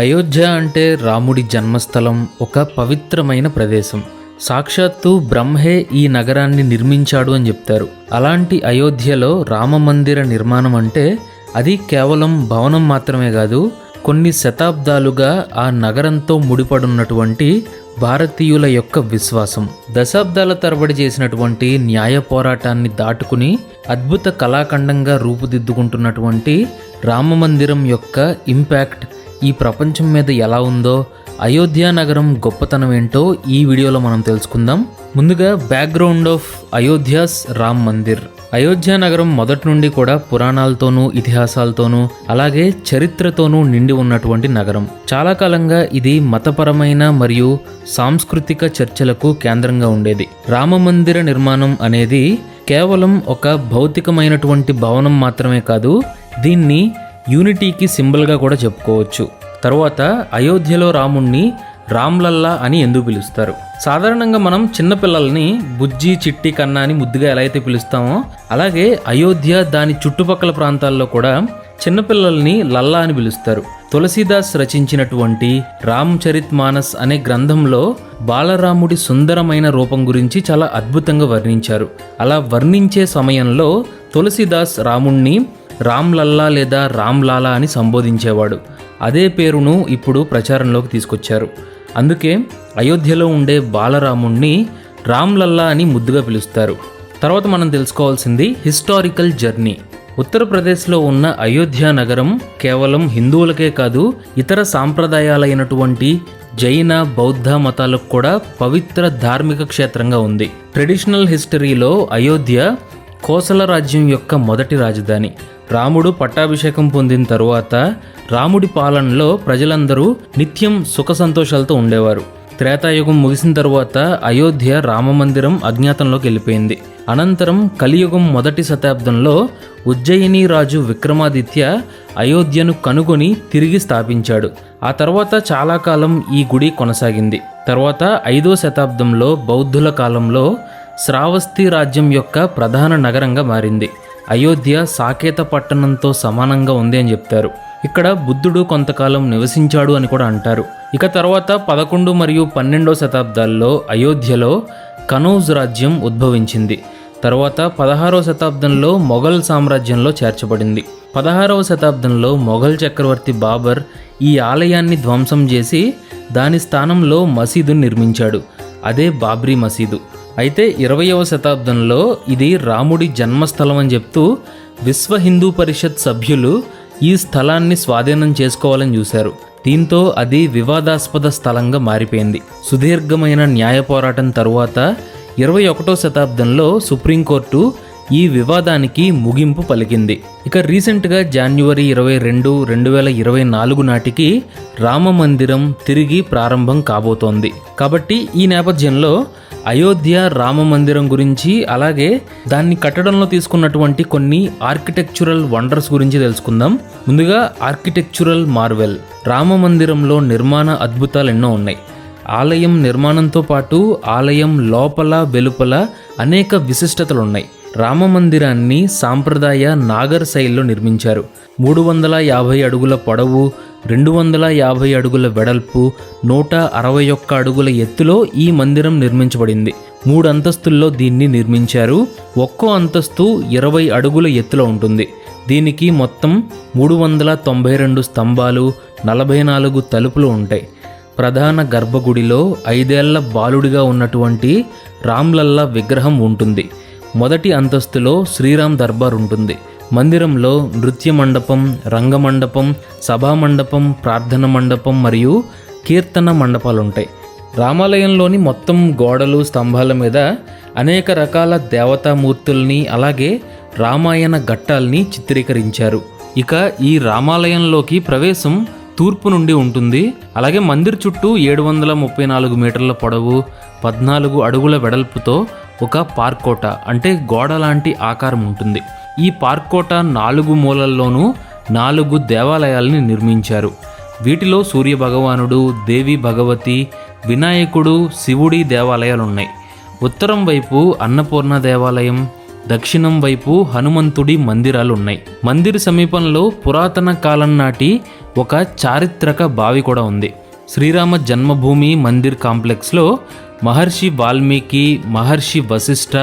అయోధ్య అంటే రాముడి జన్మస్థలం ఒక పవిత్రమైన ప్రదేశం. సాక్షాత్తు బ్రహ్మే ఈ నగరాన్ని నిర్మించాడు అని చెప్తారు. అలాంటి అయోధ్యలో రామ మందిర నిర్మాణం అంటే అది కేవలం భవనం మాత్రమే కాదు కొన్ని శతాబ్దాలుగా ఆ నగరంతో ముడిపడున్నటువంటి భారతీయుల యొక్క విశ్వాసం. దశాబ్దాల తరబడి చేసినటువంటి న్యాయ పోరాటాన్ని దాటుకుని అద్భుత కళాఖండంగా రూపుదిద్దుకుంటున్నటువంటి రామ మందిరం యొక్క ఇంపాక్ట్ ఈ ప్రపంచం మీద ఎలా ఉందో అయోధ్య నగరం గొప్పతనం ఏంటో ఈ వీడియోలో మనం తెలుసుకుందాం. ముందుగా బ్యాక్గ్రౌండ్ ఆఫ్ అయోధ్యాస్ రామ్ మందిర్. అయోధ్య నగరం మొదటి నుండి కూడా పురాణాలతోనూ ఇతిహాసాలతోనూ అలాగే చరిత్రతోనూ నిండి ఉన్నటువంటి నగరం. చాలా కాలంగా ఇది మతపరమైన మరియు సాంస్కృతిక చర్చలకు కేంద్రంగా ఉండేది. రామ మందిర నిర్మాణం అనేది కేవలం ఒక భౌతికమైనటువంటి భవనం మాత్రమే కాదు దీన్ని యూనిటీకి సింబల్గా కూడా చెప్పుకోవచ్చు. తరువాత అయోధ్యలో రాముణ్ణి రామ్లల్లా అని ఎందుకు పిలుస్తారు? సాధారణంగా మనం చిన్నపిల్లల్ని బుజ్జి చిట్టి కన్నా అని ముద్దుగా ఎలా అయితే పిలుస్తామో అలాగే అయోధ్య దాని చుట్టుపక్కల ప్రాంతాల్లో కూడా చిన్నపిల్లల్ని లల్లా అని పిలుస్తారు. తులసీదాస్ రచించినటువంటి రామ్ చరిత్ మానస్ అనే గ్రంథంలో బాలరాముడి సుందరమైన రూపం గురించి చాలా అద్భుతంగా వర్ణించారు. అలా వర్ణించే సమయంలో తులసీదాస్ రాముణ్ణి రామ్ లల్లా లేదా రామ్ లాలా అని సంబోధించేవాడు. అదే పేరును ఇప్పుడు ప్రచారంలోకి తీసుకొచ్చారు. అందుకే అయోధ్యలో ఉండే బాలరాముణ్ణి రామ్ లల్లా అని ముద్దుగా పిలుస్తారు. తర్వాత మనం తెలుసుకోవాల్సింది హిస్టారికల్ జర్నీ. ఉత్తరప్రదేశ్లో ఉన్న అయోధ్య నగరం కేవలం హిందువులకే కాదు ఇతర సాంప్రదాయాలైనటువంటి జైన బౌద్ధ మతాలకు కూడా పవిత్ర ధార్మిక క్షేత్రంగా ఉంది. ట్రెడిషనల్ హిస్టరీలో అయోధ్య కోసల రాజ్యం యొక్క మొదటి రాజధాని. రాముడు పట్టాభిషేకం పొందిన తరువాత రాముడి పాలనలో ప్రజలందరూ నిత్యం సుఖ సంతోషాలతో ఉండేవారు. త్రేతాయుగం ముగిసిన తరువాత అయోధ్య రామమందిరం అజ్ఞాతంలోకి వెళ్ళిపోయింది. అనంతరం కలియుగం మొదటి శతాబ్దంలో ఉజ్జయిని రాజు విక్రమాదిత్య అయోధ్యను కనుగొని తిరిగి స్థాపించాడు. ఆ తర్వాత చాలా కాలం ఈ గుడి కొనసాగింది. తర్వాత ఐదో శతాబ్దంలో బౌద్ధుల కాలంలో శ్రావస్తి రాజ్యం యొక్క ప్రధాన నగరంగా మారింది. అయోధ్య సాకేత పట్టణంతో సమానంగా ఉంది అని చెప్తారు. ఇక్కడ బుద్ధుడు కొంతకాలం నివసించాడు అని కూడా అంటారు. ఇక తర్వాత పదకొండు మరియు పన్నెండో శతాబ్దాల్లో అయోధ్యలో కనౌజ్ రాజ్యం ఉద్భవించింది. తర్వాత పదహారవ శతాబ్దంలో మొఘల్ సామ్రాజ్యంలో చేర్చబడింది. పదహారవ శతాబ్దంలో మొఘల్ చక్రవర్తి బాబర్ ఈ ఆలయాన్ని ధ్వంసం చేసి దాని స్థానంలో మసీదు నిర్మించాడు. అదే బాబ్రీ మసీదు. అయితే ఇరవయవ శతాబ్దంలో ఇది రాముడి జన్మస్థలం అని చెప్తూ విశ్వ హిందూ పరిషత్ సభ్యులు ఈ స్థలాన్ని స్వాధీనం చేసుకోవాలని చూశారు. దీంతో అది వివాదాస్పద స్థలంగా మారిపోయింది. సుదీర్ఘమైన న్యాయ పోరాటం తరువాత ఇరవై ఒకటో శతాబ్దంలో సుప్రీంకోర్టు ఈ వివాదానికి ముగింపు పలికింది. ఇక రీసెంట్గా జాన్యువరి ఇరవై రెండు రెండు వేల ఇరవై నాలుగు నాటికి రామ మందిరం తిరిగి ప్రారంభం కాబోతోంది. కాబట్టి ఈ నేపథ్యంలో అయోధ్య రామ మందిరం గురించి అలాగే దాన్ని కట్టడంలో తీసుకున్నటువంటి కొన్ని ఆర్కిటెక్చురల్ వండర్స్ గురించి తెలుసుకుందాం. ముందుగా ఆర్కిటెక్చురల్ మార్వెల్ రామ మందిరంలో నిర్మాణ అద్భుతాలు ఎన్నో ఉన్నాయి. ఆలయం నిర్మాణంతో పాటు ఆలయం లోపల వెలుపల అనేక విశిష్టతలు ఉన్నాయి. రామ మందిరాన్ని సాంప్రదాయ నాగర్ శైలిలో నిర్మించారు. మూడు వందల యాభై అడుగుల పొడవు రెండు వందల యాభై అడుగుల వెడల్పు నూట అరవై ఒక్క అడుగుల ఎత్తులో ఈ మందిరం నిర్మించబడింది. మూడు అంతస్తుల్లో దీన్ని నిర్మించారు. ఒక్కో అంతస్తు ఇరవై అడుగుల ఎత్తులో ఉంటుంది. దీనికి మొత్తం మూడు వందల తొంభై రెండు స్తంభాలు నలభై నాలుగు తలుపులు ఉంటాయి. ప్రధాన గర్భగుడిలో ఐదేళ్ళ బాలుడిగా ఉన్నటువంటి రామ్లల్లా విగ్రహం ఉంటుంది. మొదటి అంతస్తులో శ్రీరామ్ దర్బార్ ఉంటుంది. మందిరంలో నృత్య మండపం రంగమండపం సభామండపం ప్రార్థన మండపం మరియు కీర్తన మండపాలు ఉంటాయి రామాలయంలోని మొత్తం గోడలు స్తంభాల మీద అనేక రకాల దేవతామూర్తుల్ని అలాగే రామాయణ ఘట్టాల్ని చిత్రీకరించారు. ఇక ఈ రామాలయంలోకి ప్రవేశం తూర్పు నుండి ఉంటుంది. అలాగే మందిర్ చుట్టూ ఏడు వందల ముప్పై నాలుగు మీటర్ల పొడవు పద్నాలుగు అడుగుల వెడల్పుతో ఒక పార్కోట అంటే గోడ లాంటి ఆకారం ఉంటుంది. ఈ పార్కోట నాలుగు మూలల్లోనూ నాలుగు దేవాలయాల్ని నిర్మించారు. వీటిలో సూర్య భగవానుడు దేవి భగవతి వినాయకుడు శివుడి దేవాలయాలు ఉన్నాయి ఉత్తరం వైపు అన్నపూర్ణ దేవాలయం దక్షిణం వైపు హనుమంతుడి మందిరాలు ఉన్నాయి మందిర సమీపంలో పురాతన కాలం నాటి ఒక చారిత్రక బావి కూడా ఉంది. శ్రీరామ జన్మభూమి మందిర్ కాంప్లెక్స్లో మహర్షి వాల్మీకి మహర్షి వశిష్ఠ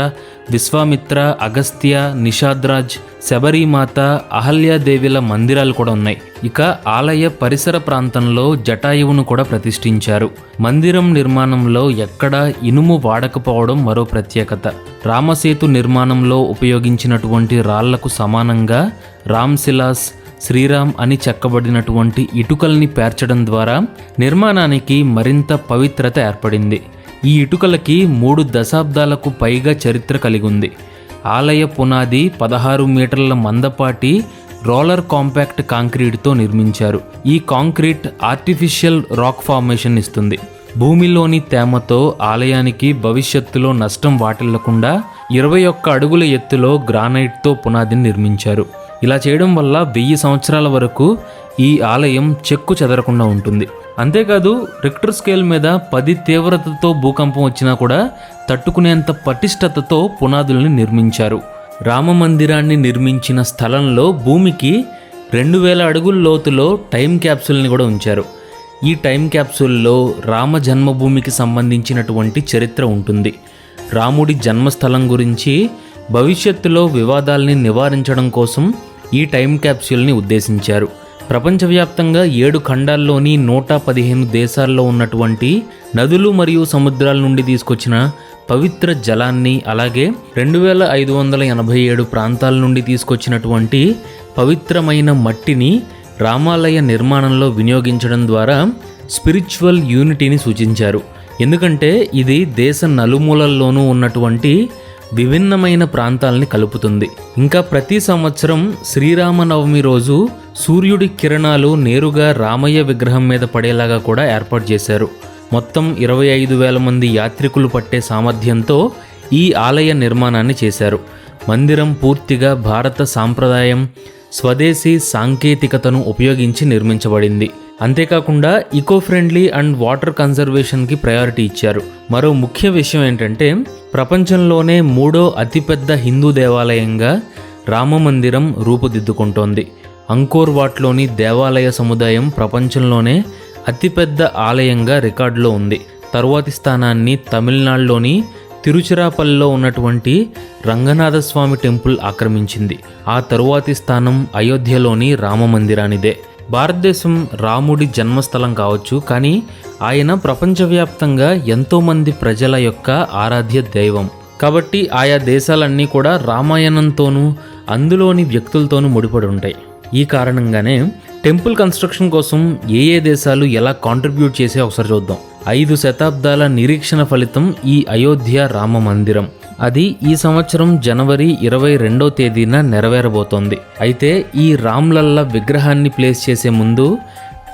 విశ్వామిత్ర అగస్త్య నిషాద్రాజ్ శబరిమాత అహల్యాదేవిల మందిరాలు కూడా ఉన్నాయి. ఇక ఆలయ పరిసర ప్రాంతంలో జటాయువును కూడా ప్రతిష్ఠించారు. మందిరం నిర్మాణంలో ఎక్కడా ఇనుము వాడకపోవడం మరో ప్రత్యేకత. రామసేతు నిర్మాణంలో ఉపయోగించినటువంటి రాళ్ళకు సమానంగా రామ్శిలాస్ శ్రీరామ్ అని చెక్కబడినటువంటి ఇటుకల్ని పేర్చడం ద్వారా నిర్మాణానికి మరింత పవిత్రత ఏర్పడింది. ఈ ఇటుకలకి మూడు దశాబ్దాలకు పైగా చరిత్ర కలిగి ఉంది ఆలయ పునాది పదహారు మీటర్ల మందపాటి రోలర్ కాంపాక్ట్ కాంక్రీట్తో నిర్మించారు. ఈ కాంక్రీట్ ఆర్టిఫిషియల్ రాక్ ఫార్మేషన్ ఇస్తుంది. భూమిలోని తేమతో ఆలయానికి భవిష్యత్తులో నష్టం వాటిల్లకుండా ఇరవై ఒక్క అడుగుల ఎత్తులో గ్రానైట్తో పునాదిని నిర్మించారు. ఇలా చేయడం వల్ల వెయ్యి సంవత్సరాల వరకు ఈ ఆలయం చెక్కు చెదరకుండా ఉంటుంది. అంతేకాదు రిక్టర్ స్కేల్ మీద పది తీవ్రతతో భూకంపం వచ్చినా కూడా తట్టుకునేంత పటిష్టతతో పునాదుల్ని నిర్మించారు. రామ మందిరాన్ని నిర్మించిన స్థలంలో భూమికి రెండు వేల అడుగుల లోతులో టైం క్యాప్సూల్ని కూడా ఉంచారు. ఈ టైం క్యాప్సూల్లో రామ జన్మభూమికి సంబంధించినటువంటి చరిత్ర ఉంటుంది. రాముడి జన్మస్థలం గురించి భవిష్యత్తులో వివాదాల్ని నివారించడం కోసం ఈ టైం క్యాప్సూల్ని ఉద్దేశించారు. ప్రపంచవ్యాప్తంగా ఏడు ఖండాల్లోని నూట పదిహేను దేశాల్లో ఉన్నటువంటి నదులు మరియు సముద్రాల నుండి తీసుకొచ్చిన పవిత్ర జలాన్ని అలాగే రెండు వేల ఐదు వందల ఎనభై ఏడు ప్రాంతాల నుండి తీసుకొచ్చినటువంటి పవిత్రమైన మట్టిని రామాలయ నిర్మాణంలో వినియోగించడం ద్వారా స్పిరిచువల్ యూనిటీని సూచించారు. ఎందుకంటే ఇది దేశ నలుమూలల్లోనూ ఉన్నటువంటి విభిన్నమైన ప్రాంతాలని కలుపుతుంది. ఇంకా ప్రతి సంవత్సరం శ్రీరామనవమి రోజు సూర్యుడి కిరణాలు నేరుగా రామయ్య విగ్రహం మీద పడేలాగా కూడా ఏర్పాటు చేశారు. మొత్తం ఇరవై ఐదు వేల మంది యాత్రికులు పట్టే సామర్థ్యంతో ఈ ఆలయ నిర్మాణాన్ని చేశారు. మందిరం పూర్తిగా భారత సాంప్రదాయం స్వదేశీ సాంకేతికతను ఉపయోగించి నిర్మించబడింది. అంతేకాకుండా ఈకో ఫ్రెండ్లీ అండ్ వాటర్ కన్జర్వేషన్కి ప్రయారిటీ ఇచ్చారు. మరో ముఖ్య విషయం ఏంటంటే ప్రపంచంలోనే మూడో అతిపెద్ద హిందూ దేవాలయంగా రామ మందిరం రూపుదిద్దుకుంటోంది. అంకోర్ వాట్లోని దేవాలయ సముదాయం ప్రపంచంలోనే అతిపెద్ద ఆలయంగా రికార్డులో ఉంది. తరువాతి స్థానాన్ని తమిళనాడులోని తిరుచిరాపల్లిలో ఉన్నటువంటి రంగనాథస్వామి టెంపుల్ ఆక్రమించింది. ఆ తరువాతి స్థానం అయోధ్యలోని రామ మందిరానిదే భారతదేశం రాముడి జన్మస్థలం కావచ్చు కానీ ఆయన ప్రపంచవ్యాప్తంగా ఎంతోమంది ప్రజల యొక్క ఆరాధ్య దైవం. కాబట్టి ఆయా దేశాలన్నీ కూడా రామాయణంతోనూ అందులోని వ్యక్తులతోనూ ముడిపడి ఉంటాయి. ఈ కారణంగానే టెంపుల్ కన్స్ట్రక్షన్ కోసం ఏ ఏ దేశాలు ఎలా కాంట్రిబ్యూట్ చేసే ఒకసారి చూద్దాం. ఐదు శతాబ్దాల నిరీక్షణ ఫలితం ఈ అయోధ్య రామ మందిరం. అది ఈ సంవత్సరం జనవరి ఇరవై రెండో తేదీన నెరవేరబోతోంది. అయితే ఈ రామ్లల్ల విగ్రహాన్ని ప్లేస్ చేసే ముందు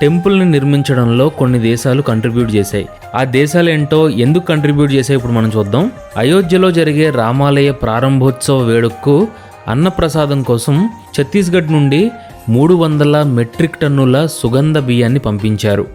టెంపుల్ని నిర్మించడంలో కొన్ని దేశాలు కంట్రిబ్యూట్ చేశాయి. ఆ దేశాలు ఏంటో ఎందుకు కంట్రిబ్యూట్ చేశాయి ఇప్పుడు మనం చూద్దాం. అయోధ్యలో జరిగే రామాలయ ప్రారంభోత్సవ వేడుకకు అన్నప్రసాదం కోసం ఛత్తీస్గఢ్ నుండి మూడు వందల మెట్రిక్ టన్నుల సుగంధ బియ్యాన్ని పంపించారు.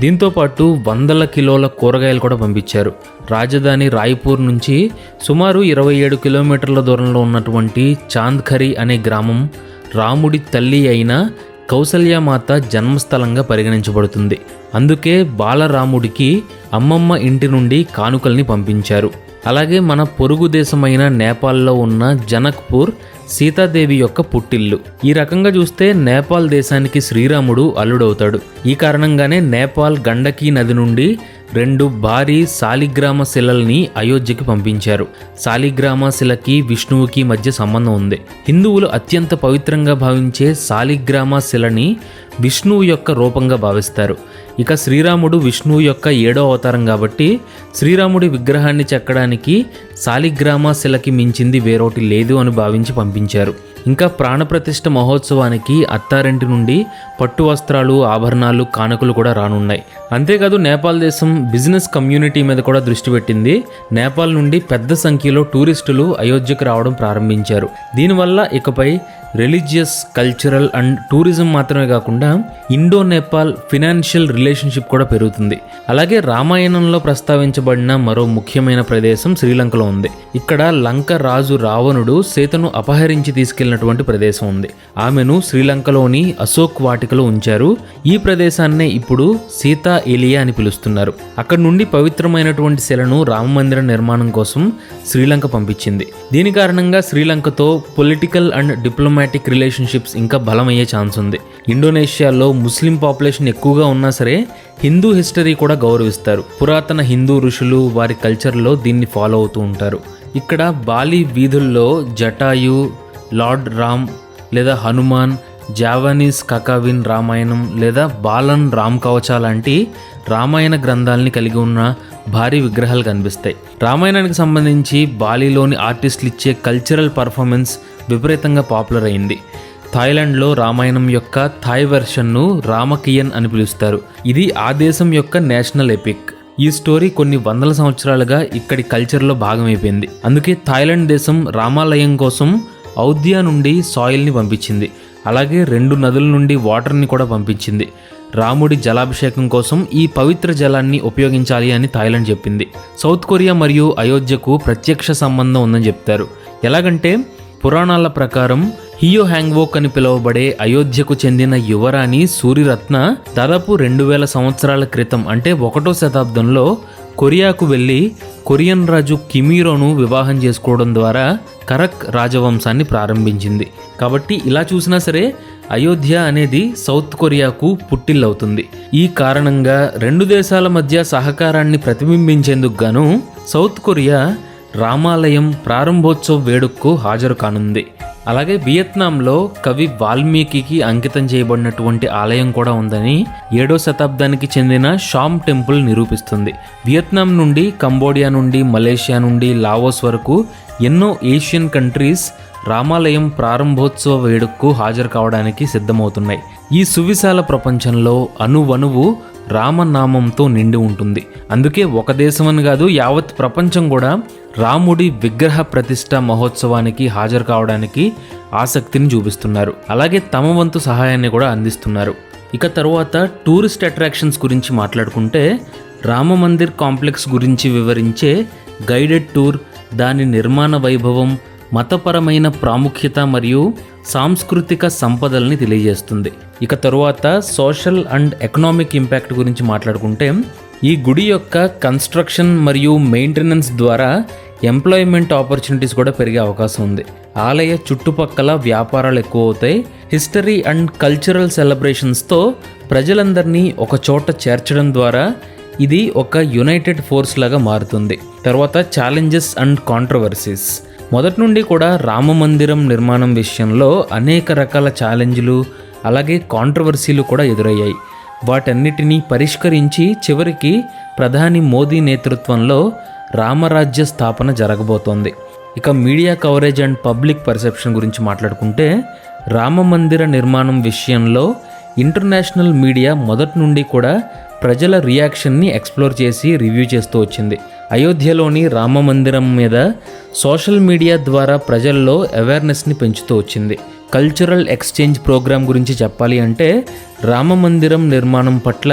దీంతోపాటు వందల కిలోల కూరగాయలు కూడా పంపించారు. రాజధాని రాయ్పూర్ నుంచి సుమారు ఇరవై ఏడు కిలోమీటర్ల దూరంలో ఉన్నటువంటి చాంద్ఖరి అనే గ్రామం రాముడి తల్లి అయిన కౌసల్యమాత జన్మస్థలంగా పరిగణించబడుతుంది. అందుకే బాలరాముడికి అమ్మమ్మ ఇంటి నుండి కానుకల్ని పంపించారు. అలాగే మన పొరుగు దేశమైన నేపాల్లో ఉన్న జనక్పూర్ సీతాదేవి యొక్క పుట్టిల్లు. ఈ రకంగా చూస్తే నేపాల్ దేశానికి శ్రీరాముడు అల్లుడవుతాడు. ఈ కారణంగానే నేపాల్ గండకీ నది నుండి రెండు భారీ సాలిగ్రామ శిలల్ని అయోధ్యకి పంపించారు. సాలిగ్రామ శిలకి విష్ణువుకి మధ్య సంబంధం ఉంది. హిందువులు అత్యంత పవిత్రంగా భావించే శాలిగ్రామ శిలని విష్ణువు యొక్క రూపంగా భావిస్తారు. ఇక శ్రీరాముడు విష్ణువు యొక్క ఏడో అవతారం కాబట్టి శ్రీరాముడి విగ్రహాన్ని చెక్కడానికి శాలిగ్రామ శిలకి మించింది వేరొకటి లేదు అని భావించి పంపించారు. ఇంకా ప్రాణప్రతిష్ఠ మహోత్సవానికి అత్తారింటి నుండి పట్టు వస్త్రాలు ఆభరణాలు కానుకలు కూడా రానున్నాయి. అంతేకాదు నేపాల్ దేశం బిజినెస్ కమ్యూనిటీ మీద కూడా దృష్టి పెట్టింది. నేపాల్ నుండి పెద్ద సంఖ్యలో టూరిస్టులు అయోధ్యకు రావడం ప్రారంభించారు. దీనివల్ల ఇకపై రిలీజియస్ కల్చరల్ అండ్ టూరిజం మాత్రమే కాకుండా ఇండో నేపాల్ ఫినాన్షియల్ రిలేషన్షిప్ కూడా పెరుగుతుంది. అలాగే రామాయణంలో ప్రస్తావించబడిన మరో ముఖ్యమైన ప్రదేశం శ్రీలంకలో ఉంది. ఇక్కడ లంక రాజు రావణుడు సీతను అపహరించి తీసుకెళ్ళిన తీసుకెళ్ళినటువంటి ప్రదేశం ఉంది. ఆమెను శ్రీలంకలోని అశోక్ వాటికలో ఉంచారు. ఈ ప్రదేశాన్నే ఇప్పుడు సీతా ఎలియా అని పిలుస్తున్నారు. అక్కడ నుండి పవిత్రమైనటువంటి శిలను రామమందిర నిర్మాణం కోసం శ్రీలంక పంపించింది. దీని కారణంగా శ్రీలంకతో పొలిటికల్ అండ్ డిప్లొమాటిక్ రిలేషన్షిప్స్ ఇంకా బలమయ్యే ఛాన్స్ ఉంది. ఇండోనేషియాలో ముస్లిం పాపులేషన్ ఎక్కువగా ఉన్నా సరే హిందూ హిస్టరీ కూడా గౌరవిస్తారు. పురాతన హిందూ ఋషులు వారి కల్చర్లో దీన్ని ఫాలో అవుతూ ఉంటారు. ఇక్కడ బాలి వీధుల్లో జటాయు లార్డ్ రామ్ లేదా హనుమాన్ జావనీస్ కకావిన్ రామాయణం లేదా బాలన్ రామ్ కవచ లాంటి రామాయణ గ్రంథాలని కలిగి ఉన్న భారీ విగ్రహాలు కనిపిస్తాయి. రామాయణానికి సంబంధించి బాలీలోని ఆర్టిస్టులు ఇచ్చే కల్చరల్ పర్ఫార్మెన్స్ విపరీతంగా పాపులర్ అయింది. థాయిలాండ్లో రామాయణం యొక్క థాయ్ వెర్షన్ను రామకియన్ అని పిలుస్తారు. ఇది ఆ దేశం యొక్క నేషనల్ ఎపిక్ ఈ స్టోరీ కొన్ని వందల సంవత్సరాలుగా ఇక్కడి కల్చర్లో భాగమైపోయింది. అందుకే థాయిలాండ్ దేశం రామాలయం కోసం ఔద్యా నుండి సాయిల్ని పంపించింది. అలాగే రెండు నదుల నుండి వాటర్ని కూడా పంపించింది. రాముడి జలాభిషేకం కోసం ఈ పవిత్ర జలాన్ని ఉపయోగించాలి అని థాయిలాండ్ చెప్పింది. సౌత్ కొరియా మరియు అయోధ్యకు ప్రత్యక్ష సంబంధం ఉందని చెప్తారు. ఎలాగంటే పురాణాల ప్రకారం హియో హ్యాంగ్వోక్ అని పిలువబడే అయోధ్యకు చెందిన యువరాణి సూర్యరత్న దాదాపు రెండు వేల సంవత్సరాల క్రితం అంటే ఒకటో శతాబ్దంలో కొరియాకు వెళ్ళి కొరియన్ రాజు కిమీరోను వివాహం చేసుకోవడం ద్వారా కరక్ రాజవంశాన్ని ప్రారంభించింది. కాబట్టి ఇలా చూసినా సరే అయోధ్య అనేది సౌత్ కొరియాకు పుట్టిల్లవుతుంది. ఈ కారణంగా రెండు దేశాల మధ్య సహకారాన్ని ప్రతిబింబించేందుకు గాను సౌత్ కొరియా రామాలయం ప్రారంభోత్సవ వేడుకకు హాజరు కానుంది. అలాగే వియత్నాంలో కవి వాల్మీకి అంకితం చేయబడినటువంటి ఆలయం కూడా ఉందని ఏడో శతాబ్దానికి చెందిన షామ్ టెంపుల్ నిరూపిస్తుంది. వియత్నాం నుండి కంబోడియా నుండి మలేషియా నుండి లావోస్ వరకు ఎన్నో ఏషియన్ కంట్రీస్ రామాలయం ప్రారంభోత్సవ వేడుకకు హాజరు కావడానికి సిద్ధమవుతున్నాయి. ఈ సువిశాల ప్రపంచంలో అణువణువు రామనామంతో నిండి ఉంటుంది. అందుకే ఒక దేశమని కాదు యావత్ ప్రపంచం కూడా రాముడి విగ్రహ ప్రతిష్ట మహోత్సవానికి హాజరు కావడానికి ఆసక్తిని చూపిస్తున్నారు. అలాగే తమ వంతు సహాయాన్ని కూడా అందిస్తున్నారు. ఇక తరువాత టూరిస్ట్ అట్రాక్షన్స్ గురించి మాట్లాడుకుంటే రామ మందిర్ కాంప్లెక్స్ గురించి వివరించే గైడెడ్ టూర్ దాని నిర్మాణ వైభవం మతపరమైన ప్రాముఖ్యత మరియు సాంస్కృతిక సంపదల్ని తెలియజేస్తుంది. ఇక తరువాత సోషల్ అండ్ ఎకనామిక్ ఇంపాక్ట్ గురించి మాట్లాడుకుంటే ఈ గుడి యొక్క కన్స్ట్రక్షన్ మరియు మెయింటెనెన్స్ ద్వారా ఎంప్లాయ్మెంట్ ఆపర్చునిటీస్ కూడా పెరిగే అవకాశం ఉంది. ఆలయ చుట్టుపక్కల వ్యాపారాలు ఎక్కువ అవుతాయి హిస్టరీ అండ్ కల్చరల్ సెలబ్రేషన్స్తో ప్రజలందరినీ ఒక చోట చేర్చడం ద్వారా ఇది ఒక యునైటెడ్ ఫోర్స్ లాగా మారుతుంది. తర్వాత ఛాలెంజెస్ అండ్ కాంట్రవర్సీస్. మొదటి నుండి కూడా రామ మందిరం నిర్మాణం విషయంలో అనేక రకాల ఛాలెంజ్లు అలాగే కాంట్రవర్సీలు కూడా ఎదురయ్యాయి. వాటన్నిటినీ పరిష్కరించి చివరికి ప్రధాని మోదీ నేతృత్వంలో రామరాజ్య స్థాపన జరగబోతోంది. ఇక media coverage and public perception గురించి మాట్లాడుకుంటే రామ మందిర నిర్మాణం విషయంలో ఇంటర్నేషనల్ మీడియా మొదటి నుండి కూడా ప్రజల రియాక్షన్ని ఎక్స్ప్లోర్ చేసి రివ్యూ చేస్తూ వచ్చింది. అయోధ్యలోని రామ మందిరం మీద సోషల్ మీడియా ద్వారా ప్రజల్లో అవేర్నెస్ని పెంచుతూ వచ్చింది. కల్చరల్ ఎక్స్చేంజ్ ప్రోగ్రాం గురించి చెప్పాలి అంటే రామ మందిరం నిర్మాణం పట్ల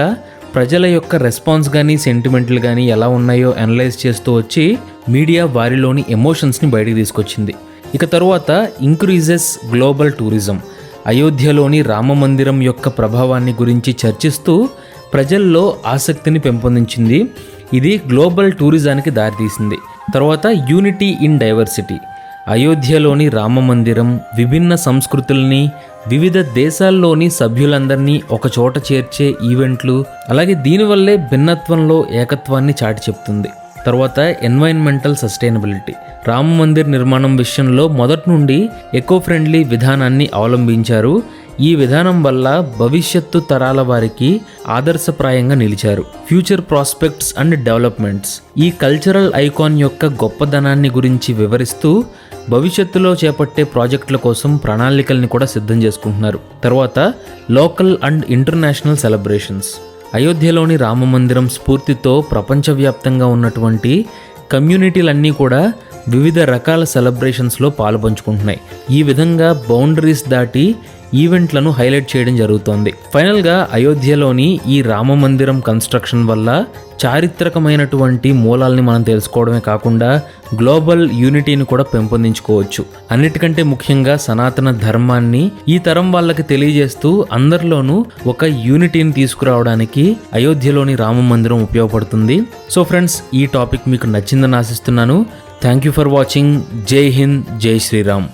ప్రజల యొక్క రెస్పాన్స్ కానీ సెంటిమెంట్లు కానీ ఎలా ఉన్నాయో అనలైజ్ చేస్తూ వచ్చి మీడియా వారిలోని ఎమోషన్స్ని బయటికి తీసుకొచ్చింది. ఇక తరువాత ఇంక్రీజెస్ గ్లోబల్ టూరిజం అయోధ్యలోని రామ మందిరం యొక్క ప్రభావాన్ని గురించి చర్చిస్తూ ప్రజల్లో ఆసక్తిని పెంపొందించింది. ఇది గ్లోబల్ టూరిజానికి దారితీసింది. తర్వాత యూనిటీ ఇన్ డైవర్సిటీ అయోధ్యలోని రామ మందిరం విభిన్న సంస్కృతుల్ని వివిధ దేశాల్లోని సభ్యులందరినీ ఒకచోట చేర్చే ఈవెంట్లు అలాగే దీనివల్లే భిన్నత్వంలో ఏకత్వాన్ని చాటి చెప్తుంది. తర్వాత ఎన్వైరన్మెంటల్ సస్టైనబిలిటీ. రామ మందిర్ నిర్మాణం విషయంలో మొదటి నుండి ఎకో ఫ్రెండ్లీ విధానాన్ని అవలంబించారు. ఈ విధానం వల్ల భవిష్యత్తు తరాల వారికి ఆదర్శప్రాయంగా నిలిచారు. Future prospects and developments. ఈ కల్చరల్ ఐకాన్ యొక్క గొప్పదనాన్ని గురించి వివరిస్తూ భవిష్యత్తులో చేపట్టే ప్రాజెక్టుల కోసం ప్రణాళికల్ని కూడా సిద్ధం చేసుకుంటున్నారు. తర్వాత లోకల్ అండ్ ఇంటర్నేషనల్ సెలబ్రేషన్స్. అయోధ్యలోని రామ మందిరం స్ఫూర్తితో ప్రపంచవ్యాప్తంగా ఉన్నటువంటి కమ్యూనిటీలన్నీ కూడా వివిధ రకాల సెలబ్రేషన్స్లో పాలుపంచుకుంటున్నాయి. ఈ విధంగా బౌండరీస్ దాటి ఈవెంట్లను హైలైట్ చేయడం జరుగుతోంది. ఫైనల్గా అయోధ్యలోని ఈ రామ మందిరం కన్స్ట్రక్షన్ వల్ల చారిత్రకమైనటువంటి మూలాల్ని మనం తెలుసుకోవడమే కాకుండా గ్లోబల్ యూనిటీని కూడా పెంపొందించుకోవచ్చు. అన్నిటికంటే ముఖ్యంగా సనాతన ధర్మాన్ని ఈ తరం వాళ్ళకి తెలియజేస్తూ అందరిలోనూ ఒక యూనిటీని తీసుకురావడానికి అయోధ్యలోని రామ మందిరం ఉపయోగపడుతుంది. సో ఫ్రెండ్స్ ఈ టాపిక్ మీకు నచ్చిందని ఆశిస్తున్నాను. Thank you for watching. Jai Hind Jai Sriram.